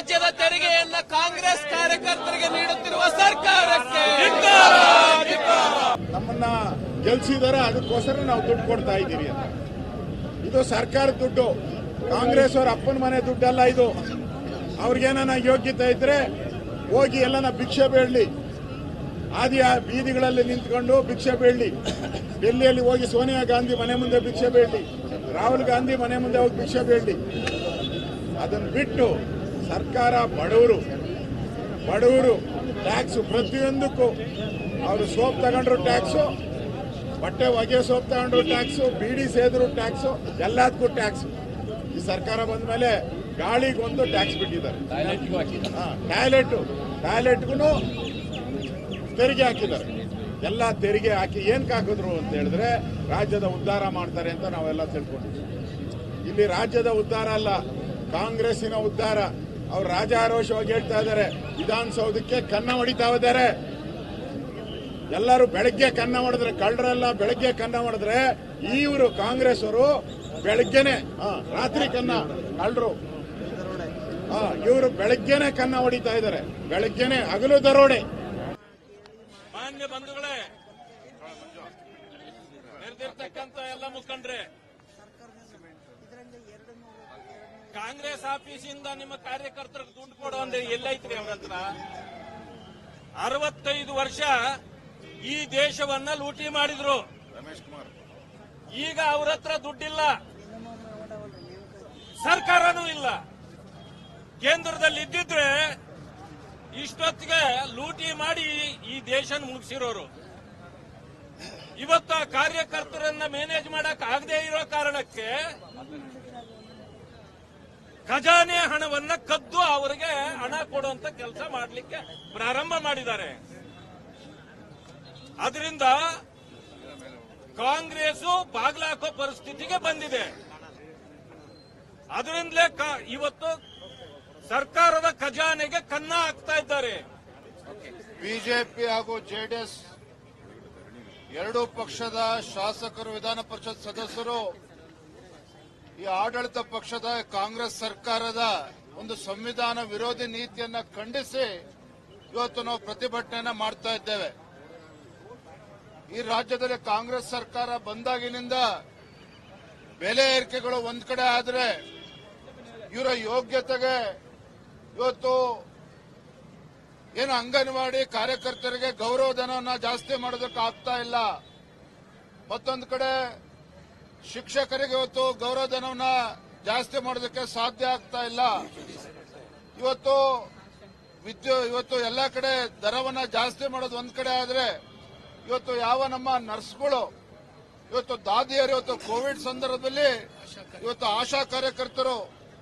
ರಾಜ್ಯದ ತೆರಿಗೆಯನ್ನ ಕಾಂಗ್ರೆಸ್ ಕಾರ್ಯಕರ್ತರಿಗೆ ನೀಡುತ್ತಿರುವ ಸರ್ಕಾರಕ್ಕೆ. ನಮ್ಮನ್ನ ಗೆಲ್ಸಿದಾರೆ, ಅದಕ್ಕೋಸ್ಕರ ನಾವು ದುಡ್ಡು ಕೊಡ್ತಾ ಇದ್ದೀವಿ ಇದು ಸರ್ಕಾರ ದುಡ್ಡು. ಕಾಂಗ್ರೆಸ್ ಅವರ ಅಪ್ಪನ ಮನೆ ದುಡ್ಡಲ್ಲ ಇದು. ಅವ್ರಿಗೇನ ಯೋಗ್ಯತೆ ಇದ್ರೆ ಹೋಗಿ ಎಲ್ಲನ ಭಿಕ್ಷೆ ಬೇಡಲಿ. ಆದಿಯ ಬೀದಿಗಳಲ್ಲಿ ನಿಂತ್ಕೊಂಡು ಭಿಕ್ಷೆ ಬೇಡಲಿ. ಡೆಲ್ಲಿಯಲ್ಲಿ ಹೋಗಿ ಸೋನಿಯಾ ಗಾಂಧಿ ಮನೆ ಮುಂದೆ ಭಿಕ್ಷೆ ಬೇಡಲಿ. ರಾಹುಲ್ ಗಾಂಧಿ ಮನೆ ಮುಂದೆ ಹೋಗಿ ಭಿಕ್ಷೆ ಬೇಡಲಿ. ಅದನ್ನು ಬಿಟ್ಟು ಸರ್ಕಾರ ಬಡವರು ಬಡವರು ಟ್ಯಾಕ್ಸ್ ಪ್ರತಿಯೊಂದಕ್ಕೂ ಅವರು ಸೋಪ್ ತಗೊಂಡ್ರು ಟ್ಯಾಕ್ಸು ಬಟ್ಟೆ ಒಗೆ ಸೋಪ್ ತಗೊಂಡ್ರು ಟ್ಯಾಕ್ಸು ಬೀಡಿ ಸೇದ್ರು ಟ್ಯಾಕ್ಸು ಎಲ್ಲದಕ್ಕೂ ಟ್ಯಾಕ್ಸ್ ಈ ಸರ್ಕಾರ ಬಂದ ಮೇಲೆ ಗಾಳಿಗೊಂದು ಟ್ಯಾಕ್ಸ್ ಬಿಟ್ಟಿದ್ದಾರೆ. ಟಾಯ್ಲೆಟ್ ಟಾಯ್ಲೆಟ್ಗೂ ತೆರಿಗೆ ಹಾಕಿದ್ದಾರೆ. ಎಲ್ಲ ತೆರಿಗೆ ಹಾಕಿ ಏನಕ್ಕೆ ಹಾಕಿದ್ರು ಅಂತ ಹೇಳಿದ್ರೆ ರಾಜ್ಯದ ಉದ್ಧಾರ ಮಾಡ್ತಾರೆ ಅಂತ ನಾವೆಲ್ಲ ತಿಳ್ಕೊಂಡಿದ್ದೀವಿ. ಇಲ್ಲಿ ರಾಜ್ಯದ ಉದ್ಧಾರ ಅಲ್ಲ, ಕಾಂಗ್ರೆಸ್ಸಿನ ಉದ್ಧಾರ. ಅವ್ರು ರಾಜಾರೋಷವಾಗಿ ಹೇಳ್ತಾ ಇದ್ದಾರೆ. ವಿಧಾನಸೌಧಕ್ಕೆ ಕನ್ನ ಹೊಡಿತಾ ಇದ್ದಾರೆ. ಎಲ್ಲರೂ ಬೆಳಗ್ಗೆ ಕನ್ನ ಹೊಡೆದ್ರೆ ಕಳ್ಳರೆಲ್ಲ ಬೆಳಗ್ಗೆ ಕನ್ನ ಹೊಡೆದ್ರೆ ಇವರು ಕಾಂಗ್ರೆಸ್ ಅವರು ಬೆಳಗ್ಗೆನೆ ಹಾ, ರಾತ್ರಿ ಕನ್ನ ಕಳ್ಳರು. ಇವರು ಬೆಳಗ್ಗೆನೆ ಕನ್ನ ಹೊಡಿತಾ ಇದ್ದಾರೆ. ಬೆಳಗ್ಗೆನೆ ಹಗಲು ದರೋಡೆ. ಮಾನ್ಯ ಬಂಧುಗಳೇ ಕಾಂಗ್ರೆಸ್ ಆಫೀಸಿಂದ ನಿಮ್ಮ ಕಾರ್ಯಕರ್ತರಿಗೆ ದುಡ್ಡು ಕೊಡೋ ಅಂದ್ರೆ ಎಲ್ಲೈತ್ರಿ ಅವ್ರ ಹತ್ರ? ಅರವತ್ತೈದು ವರ್ಷ ಈ ದೇಶವನ್ನ ಲೂಟಿ ಮಾಡಿದ್ರು. ರಮೇಶ್ ಕುಮಾರ್. ಈಗ ಅವ್ರ ಹತ್ರ ದುಡ್ಡಿಲ್ಲ. ಸರ್ಕಾರನೂ ಇಲ್ಲ. ಕೇಂದ್ರದಲ್ಲಿ ಇದ್ದಿದ್ರೆ ಇಷ್ಟೊತ್ತಿಗೆ ಲೂಟಿ ಮಾಡಿ ಈ ದೇಶನ ಮುಗಿಸಿರೋರು. ಇವತ್ತು ಆ ಕಾರ್ಯಕರ್ತರನ್ನ ಮ್ಯಾನೇಜ್ ಮಾಡಕ್ ಆಗದೆ ಇರೋ ಕಾರಣಕ್ಕೆ ಖಜಾನೆ ಹಣವನ್ನ ಕದ್ದು ಅವರಿಗೆ ಹಣ ಕೊಡುವಂತ ಕೆಲಸ ಮಾಡಲಿಕ್ಕೆ ಪ್ರಾರಂಭ ಮಾಡಿದ್ದಾರೆ. ಅದರಿಂದ ಕಾಂಗ್ರೆಸ್ ಬಾಗ್ಲಾಕೋ ಪರಿಸ್ಥಿತಿಗೆ ಬಂದಿದೆ. ಅದರಿಂದಲೇ ಇವತ್ತು ಸರ್ಕಾರದ ಖಜಾನೆಗೆ ಕನ್ನ ಹಾಕ್ತಾ ಇದ್ದಾರೆ. ಬಿಜೆಪಿ ಹಾಗೂ ಜೆಡಿಎಸ್ ಎರಡೂ ಪಕ್ಷದ ಶಾಸಕರು ವಿಧಾನ ಪರಿಷತ್ ಸದಸ್ಯರು ಈ ಆಡಳಿತ ಪಕ್ಷದ, ಕಾಂಗ್ರೆಸ್ ಸರ್ಕಾರದ ಒಂದು ಸಂವಿಧಾನ ವಿರೋಧಿ ನೀತಿಯನ್ನ ಖಂಡಿಸಿ ಇವತ್ತು ನಾವು ಪ್ರತಿಭಟನೆಯನ್ನ ಮಾಡ್ತಾ ಇದ್ದೇವೆ. ಈ ರಾಜ್ಯದಲ್ಲಿ ಕಾಂಗ್ರೆಸ್ ಸರ್ಕಾರ ಬಂದಾಗಿನಿಂದ ಬೆಲೆ ಏರಿಕೆಗಳು ಒಂದ್ ಕಡೆ ಆದರೆ ಇವರ ಯೋಗ್ಯತೆಗೆ ಇವತ್ತು ಏನು ಅಂಗನವಾಡಿ ಕಾರ್ಯಕರ್ತರಿಗೆ ಗೌರವಧನವನ್ನ ಜಾಸ್ತಿ ಮಾಡೋದಕ್ಕೆ ಆಗ್ತಾ ಇಲ್ಲ. ಮತ್ತೊಂದು ಕಡೆ ಶಿಕ್ಷಕರಿಗೆ ಇವತ್ತು ಗೌರವಧನವನ್ನ ಜಾಸ್ತಿ ಮಾಡೋದಕ್ಕೆ ಸಾಧ್ಯ ಆಗ್ತಾ ಇಲ್ಲ. ಇವತ್ತು ವಿದ್ಯು, ಇವತ್ತು ಎಲ್ಲ ಕಡೆ ದರವನ್ನ ಜಾಸ್ತಿ ಮಾಡೋದು ಒಂದ್ ಕಡೆ ಆದ್ರೆ ಇವತ್ತು ಯಾವ ನಮ್ಮ ನರ್ಸ್ಗಳು, ಇವತ್ತು ದಾದಿಯರು, ಇವತ್ತು ಕೋವಿಡ್ ಸಂದರ್ಭದಲ್ಲಿ ಇವತ್ತು ಆಶಾ ಕಾರ್ಯಕರ್ತರು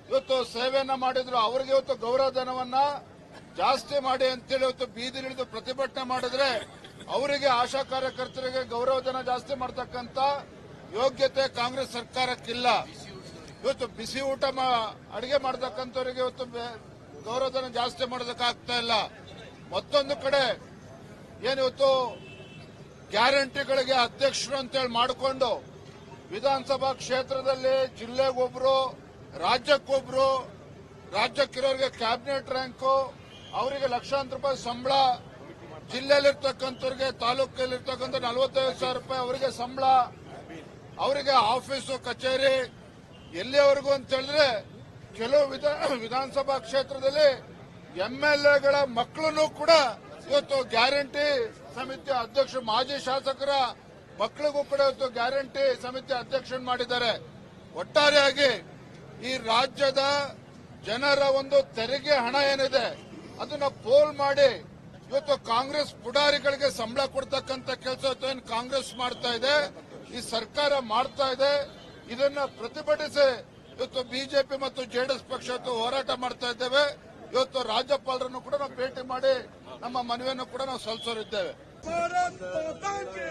ಇವತ್ತು ಸೇವೆಯನ್ನ ಮಾಡಿದ್ರು, ಅವರಿಗೆ ಇವತ್ತು ಗೌರವಧನವನ್ನ ಜಾಸ್ತಿ ಮಾಡಿ ಅಂತೇಳಿ ಇವತ್ತು ಬೀದಿಲಿಳಿದು ಪ್ರತಿಭಟನೆ ಮಾಡಿದ್ರೆ ಅವರಿಗೆ, ಆಶಾ ಕಾರ್ಯಕರ್ತರಿಗೆ ಗೌರವಧನ ಜಾಸ್ತಿ ಮಾಡ್ತಕ್ಕಂತ ಯೋಗ್ಯತೆ ಕಾಂಗ್ರೆಸ್ ಸರ್ಕಾರಕ್ಕಿಲ್ಲ. ಇವತ್ತು ಬಿಸಿ ಊಟ ಅಡಿಗೆ ಮಾಡತಕ್ಕಂಥವ್ರಿಗೆ ಇವತ್ತು ಗೌರವಧನ ಜಾಸ್ತಿ ಮಾಡೋದಕ್ಕೆ ಆಗ್ತಾ ಇಲ್ಲ. ಮತ್ತೊಂದು ಕಡೆ ಏನಿವತ್ತು ಗ್ಯಾರಂಟಿಗಳಿಗೆ ಅಧ್ಯಕ್ಷರು ಅಂತೇಳಿ ಮಾಡಿಕೊಂಡು ವಿಧಾನಸಭಾ ಕ್ಷೇತ್ರದಲ್ಲಿ ಜಿಲ್ಲೆಗೊಬ್ರು, ರಾಜ್ಯಕ್ಕೊಬ್ರು, ರಾಜ್ಯಕ್ಕಿರೋರಿಗೆ ಕ್ಯಾಬಿನೆಟ್ ರ್ಯಾಂಕು, ಅವರಿಗೆ ಲಕ್ಷಾಂತರ ರೂಪಾಯಿ ಸಂಬಳ, ಜಿಲ್ಲೆಯಲ್ಲಿರ್ತಕ್ಕಂಥವ್ರಿಗೆ, ತಾಲೂಕಲ್ಲಿರ್ತಕ್ಕಂಥ ನಲವತ್ತೈದು ಸಾವಿರ ರೂಪಾಯಿ ಅವರಿಗೆ ಸಂಬಳ ಅವರಿಗೆ ಆಫೀಸು, ಕಚೇರಿ, ಎಲ್ಲಿಯವರೆಗೂ ಅಂತ ಹೇಳಿದ್ರೆ ಕೆಲವು ವಿಧ- ವಿಧಾನಸಭಾ ಕ್ಷೇತ್ರದಲ್ಲಿ ಎಂಎಲ್ಎಗಳ ಮಕ್ಕಳನ್ನು ಕೂಡ ಇವತ್ತು ಗ್ಯಾರಂಟಿ ಸಮಿತಿ ಅಧ್ಯಕ್ಷ, ಮಾಜಿ ಶಾಸಕರ ಮಕ್ಕಳಿಗೂ ಕೂಡ ಇವತ್ತು ಗ್ಯಾರಂಟಿ ಸಮಿತಿ ಅಧ್ಯಕ್ಷ ಮಾಡಿದ್ದಾರೆ. ಒಟ್ಟಾರೆಯಾಗಿ ಈ ರಾಜ್ಯದ ಜನರ ಒಂದು ತೆರಿಗೆ ಹಣ ಏನಿದೆ, ಅದನ್ನ ಪೋಲ್ ಮಾಡಿ ಇವತ್ತು ಕಾಂಗ್ರೆಸ್ ಪುಡಾರಿಗಳಿಗೆ ಸಂಬಳ ಕೊಡ್ತಕ್ಕಂತ ಕೆಲಸ ಕಾಂಗ್ರೆಸ್ ಮಾಡ್ತಾ ಇದೆ ಈ ಸರ್ಕಾರ ಮಾಡ್ತಾ ಇದೆ, ಇದನ್ನ ಪ್ರತಿಭಟಿಸಿ ಇವತ್ತು ಬಿಜೆಪಿ ಮತ್ತು ಜೆಡಿಎಸ್ ಪಕ್ಷ ಹೋರಾಟ ಮಾಡ್ತಾ ಇದ್ದೇವೆ. ಇವತ್ತು ರಾಜ್ಯಪಾಲರನ್ನು ಕೂಡ ನಾವು ಭೇಟಿ ಮಾಡಿ ನಮ್ಮ ಮನವಿಯನ್ನು ಕೂಡ ನಾವು ಸಲ್ಲಿಸೋರಿದ್ದೇವೆ ಸರ್ಕಾರಕ್ಕೆ.